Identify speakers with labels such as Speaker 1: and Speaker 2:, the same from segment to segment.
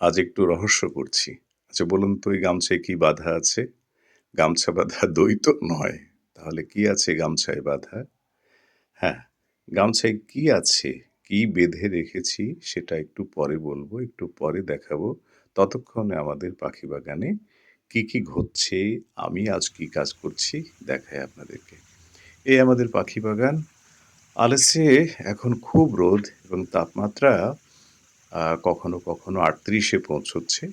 Speaker 1: আজ একটু রহস্য করছি। আচ্ছা বলুন তো, এই গামছায় কি বাধা আছে? গামছা বাঁধা দই তো নয়। তাহলে কি আছে গামছায় বাঁধা? হ্যাঁ গামছায় কি আছে? কি বেঁধে রেখেছি সেটা একটু পরে বলব, একটু পরে দেখাবো। ততক্ষণে আমাদের পাখি বাগানে কি কি ঘটছে, আমি আজ কি কাজ করছি দেখাই আপনাদেরকে। এই আমাদের পাখি বাগান। আলেসে এখন খুব রোদ এবং তাপমাত্রা কখনো কখনো আটত্রিশে পৌঁছচ্ছে।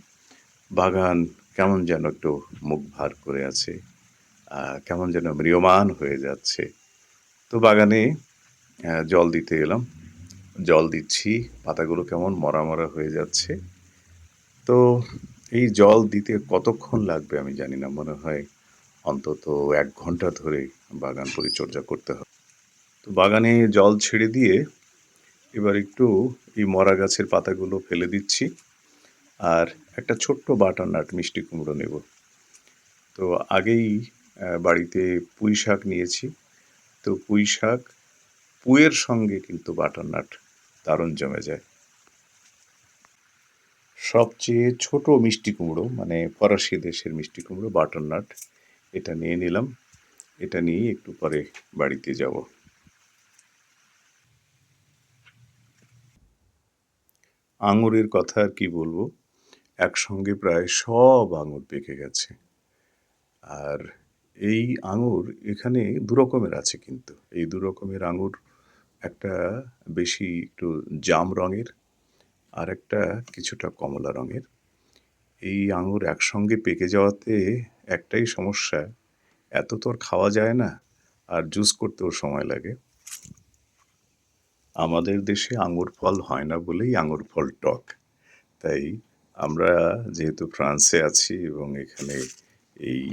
Speaker 1: বাগান কেমন যেন একটু মুখ ভার করে আছে কেমন যেন ম্রিয়মান হয়ে যাচ্ছে। তো বাগানে জল দিতে এলাম। জল দিচ্ছি, পাতাগুলো কেমন মরা মরা হয়ে যাচ্ছে। তো এই জল দিতে কতক্ষণ লাগবে আমি জানি না, মনে হয় অন্তত এক ঘণ্টা ধরে বাগান পরিচর্যা করতে হবে। তো বাগানে জল ছেড়ে দিয়ে এবার একটু এই মরা গাছের পাতাগুলো ফেলে দিচ্ছি আর একটা ছোট্ট বাটার নাট মিষ্টি কুমড়ো নেব। তো আগেই বাড়িতে পুঁই শাক নিয়েছি। তো পুঁই শাক, পুঁয়ের সঙ্গে কিন্তু বাটার নাট দারুণ জমে যায়। সবচেয়ে ছোট মিষ্টি কুমড়ো মানে ফরাসি দেশের মিষ্টি কুমড়ো, বাটার নাট, এটা নিয়ে নিলাম। এটা নিয়ে একটু পরে বাড়িতে যাব। আঙুরের কথা আর কি বলব? একসঙ্গে প্রায় সব আঙুর পেকে গেছে। আর এই আঙুর এখানে দু রকমের আছে কিন্তু। এই দু রকমের আঙুর একটা বেশি একটু জাম রঙের আর একটা কিছুটা কমলা রঙের। এই আঙুর একসঙ্গে পেকে যাওয়াতে একটাই সমস্যা, এত তো আর খাওয়া যায় না আর জুস করতেও সময় লাগে। আমাদের দেশে আঙুর ফল হয় না বলেই আঙুর ফল টক। তাই আমরা যেহেতু ফ্রান্সে আছি এবং এখানে এই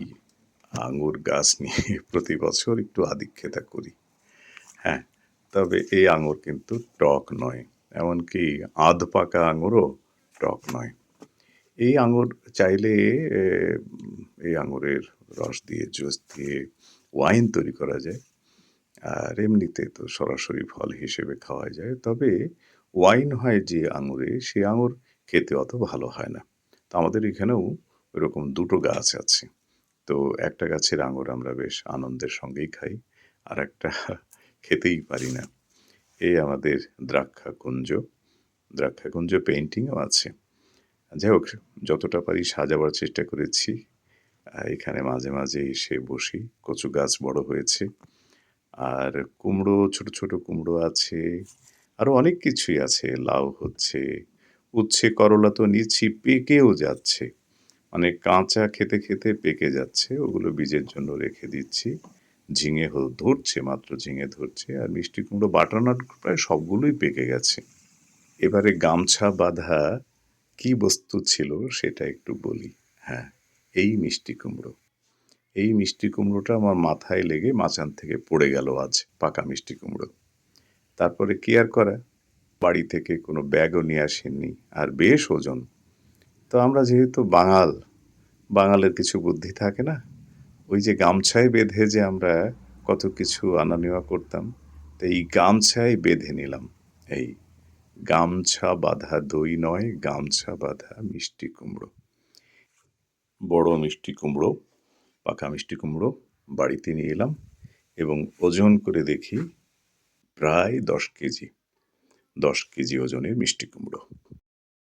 Speaker 1: আঙুর গাছ নিয়ে প্রতি বছর একটু আধিক্যতা করি। হ্যাঁ তবে এই আঙুর কিন্তু টক নয়, এমনকি আধ পাকা আঙুরও টক নয়। এই আঙুর চাইলে এই আঙুরের রস দিয়ে, জুস দিয়ে, ওয়াইন তৈরি করা যায়। আর এমনিতে তো সরাসরি ফল হিসেবে খাওয়া যায়। তবে ওয়াইন হয় যে আঙুরে, সে আঙুর খেতে অত ভালো হয় না। তো আমাদের এখানেও ওইরকম দুটো গাছ আছে। তো একটা গাছের আঙুর আমরা বেশ আনন্দের সঙ্গেই খাই, আর একটা খেতেই পারি না। এই আমাদের দ্রাক্ষাকুঞ্জ। দ্রাক্ষাকুঞ্জ পেন্টিংও আছে। যাই হোক, যতটা পারি সাজাবার চেষ্টা করেছি। এখানে মাঝে মাঝে এসে বসি। কচু গাছ বড় হয়েছে। আর কুমড়ো, ছোট ছোট কুমড়ো আছে আরও অনেক কিছুই আছে, লাউ হচ্ছে, উচ্ছে, করলা তো নিচ্ছি, পেকেও যাচ্ছে। মানে কাঁচা খেতে খেতে পেকে যাচ্ছে, ওগুলো বীজের জন্য রেখে দিচ্ছি। ঝিঙে ধরছে, মাত্র ঝিঙে ধরছে, আর মিষ্টি কুমড়ো বাটারনাট প্রায় সবগুলোই পেকে গেছে। এবারে গামছা বাঁধা কি বস্তু ছিল সেটা একটু বলি। হ্যাঁ এই মিষ্টি কুমড়ো। এই মিষ্টি কুমড়োটা আমার মাথায় লেগে মাচান থেকে পড়ে গেল আজ, পাকা মিষ্টি কুমড়ো। তারপরে কি আর করা? বাড়ি থেকে কোনো ব্যাগও নিয়ে আসেননি, আর বেশ ওজন। তো আমরা যেহেতু বাঙাল, বাঙালের কিছু বুদ্ধি থাকে না, ওই যে গামছায় বেঁধে যে আমরা কত কিছু আনা নেওয়া করতাম, তো এই গামছায় বেঁধে নিলাম। এই গামছা বাঁধা দই নয়, গামছা বাঁধা মিষ্টি কুমড়ো। বড় মিষ্টি কুমড়ো। পাকা মিষ্টি কুমড়ো বাড়িতে নিয়ে এলাম এবং ওজন করে দেখি প্রায় দশ কেজি দশ কেজি ওজনের মিষ্টি কুমড়ো।